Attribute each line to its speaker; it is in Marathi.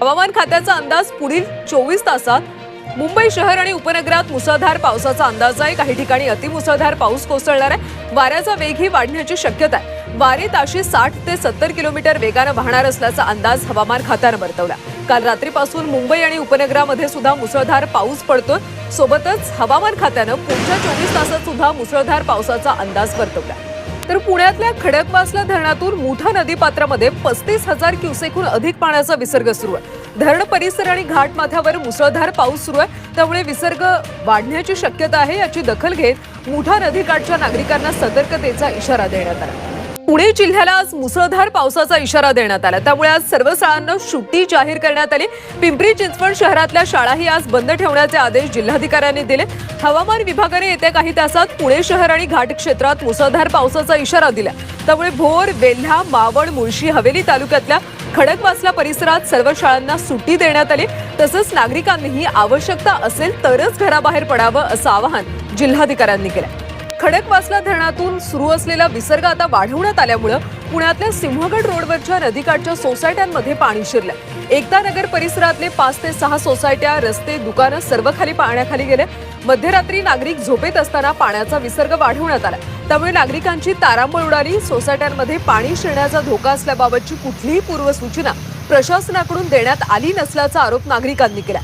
Speaker 1: हवामान खात्याचा अंदाज पुढील चोवीस तासात. मुंबई शहर आणि उपनगरात मुसळधार पावसाचा अंदाज आहे. काही ठिकाणी अतिमुसळधार पाऊस कोसळणार आहे. वाऱ्याचा वेगही वाढण्याची शक्यता आहे. वारे ताशी साठ ते सत्तर किलोमीटर वेगानं वाहणार असल्याचा अंदाज हवामान खात्यानं वर्तवला. काल रात्रीपासून मुंबई आणि उपनगरामध्ये सुद्धा मुसळधार पाऊस पडतोय. सोबतच हवामान खात्यानं पुढच्या चोवीस तासात सुद्धा मुसळधार पावसाचा अंदाज वर्तवला. तर पुण्यातल्या खडकवासला धरणातून मुठा नदीपात्रामध्ये पस्तीस हजार क्युसेकहून अधिक पाण्याचा विसर्ग सुरू आहे. धरण परिसर आणि घाटमाथ्यावर मुसळधार पाऊस सुरू आहे. त्यामुळे विसर्ग वाढण्याची शक्यता आहे याची दखल घेत मुठा नदीकाठच्या नागरिकांना सतर्कतेचा इशारा देण्यात आला. पुणे जिल्ह्याला आज मुसळधार पावसाचा इशारा देण्यात आला. त्यामुळे आज सर्व शाळांना सुट्टी जाहीर करण्यात आली. पिंपरी चिंचवड शहरातल्या शाळाही आज बंद ठेवण्याचे आदेश जिल्हाधिकाऱ्यांनी दिले. हवामान विभागाने येत्या काही तासात पुणे शहर आणि घाट क्षेत्रात मुसळधार पावसाचा इशारा दिला. त्यामुळे भोर वेल्हा मावळ मुळशी हवेली तालुक्यातल्या खडकवासला परिसरात सर्व शाळांना सुट्टी देण्यात आली. तसंच नागरिकांनीही आवश्यकता असेल तरच घराबाहेर पडावं असं आवाहन जिल्हाधिकाऱ्यांनी केलं. खडकवासला धरणातून सुरू असलेला विसर्ग आता वाढवण्यात आल्यामुळं पुण्यातल्या सिंहगड रोडवरच्या नदीकाठच्या सोसायट्यांमध्ये पाणी शिरलं एकता नगर परिसरातले पाच ते सहा सोसायट्या रस्ते दुकानं सर्व खाली पाण्याखाली गेले. मध्यरात्री नागरिक झोपेत असताना पाण्याचा विसर्ग वाढवण्यात आला. त्यामुळे नागरिकांची तारांबळ उडाली. सोसायट्यांमध्ये पाणी शिरण्याचा धोका असल्याबाबतची कुठलीही पूर्वसूचना प्रशासनाकडून देण्यात आली नसल्याचा आरोप नागरिकांनी केला.